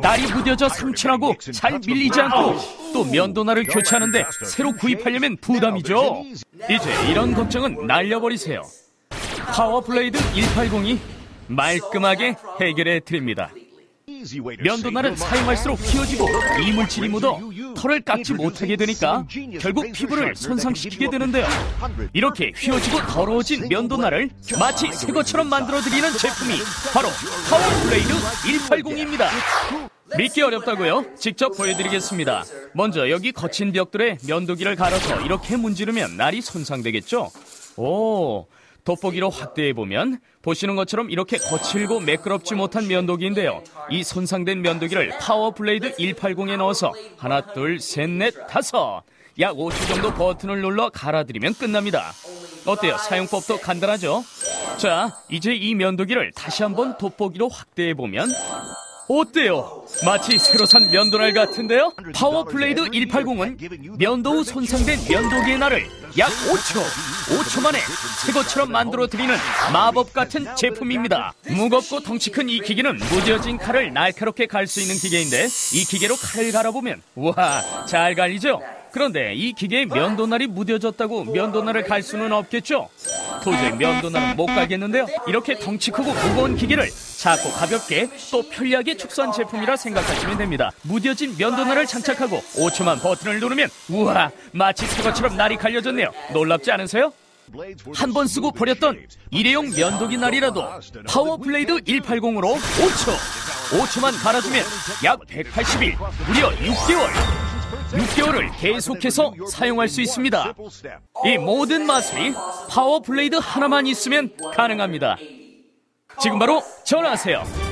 날이 무뎌져 삼천하고 잘 밀리지 않고 또 면도날을 교체하는데 새로 구입하려면 부담이죠. 이제 이런 걱정은 날려버리세요. 파워블레이드 180이 말끔하게 해결해 드립니다. 면도날은 사용할수록 휘어지고 이물질이 묻어 털을 깎지 못하게 되니까 결국 피부를 손상시키게 되는데요. 이렇게 휘어지고 더러워진 면도날을 마치 새 것처럼 만들어드리는 제품이 바로 파워블레이드 180입니다. 믿기 어렵다고요? 직접 보여드리겠습니다. 먼저 여기 거친 벽들에 면도기를 갈아서 이렇게 문지르면 날이 손상되겠죠? 오, 돋보기로 확대해보면 보시는 것처럼 이렇게 거칠고 매끄럽지 못한 면도기인데요. 이 손상된 면도기를 파워블레이드 180에 넣어서 하나, 둘, 셋, 넷, 다섯 약 5초 정도 버튼을 눌러 갈아드리면 끝납니다. 어때요? 사용법도 간단하죠? 자, 이제 이 면도기를 다시 한번 돋보기로 확대해보면 어때요? 마치 새로 산 면도날 같은데요? 파워플레이드 180은 면도 후 손상된 면도기의 날을 약 5초, 5초 만에 새 것처럼 만들어 드리는 마법 같은 제품입니다. 무겁고 덩치 큰 이 기계는 무뎌진 칼을 날카롭게 갈 수 있는 기계인데 이 기계로 칼을 갈아보면 우와 잘 갈리죠? 그런데 이 기계에 면도날이 무뎌졌다고 면도날을 갈 수는 없겠죠? 도저히 면도날은 못 가겠는데요. 이렇게 덩치 크고 무거운 기계를 작고 가볍게 또 편리하게 축소한 제품이라 생각하시면 됩니다. 무뎌진 면도날을 장착하고 5초만 버튼을 누르면 우와 마치 새 것처럼 날이 갈려졌네요. 놀랍지 않으세요? 한 번 쓰고 버렸던 일회용 면도기 날이라도 파워블레이드 180으로 5초 5초만 갈아주면 약 180일 무려 6개월 6개월을 계속해서 사용할 수 있습니다. 이 모든 맛이 파워 블레이드 하나만 있으면 가능합니다. 지금 바로 전화하세요.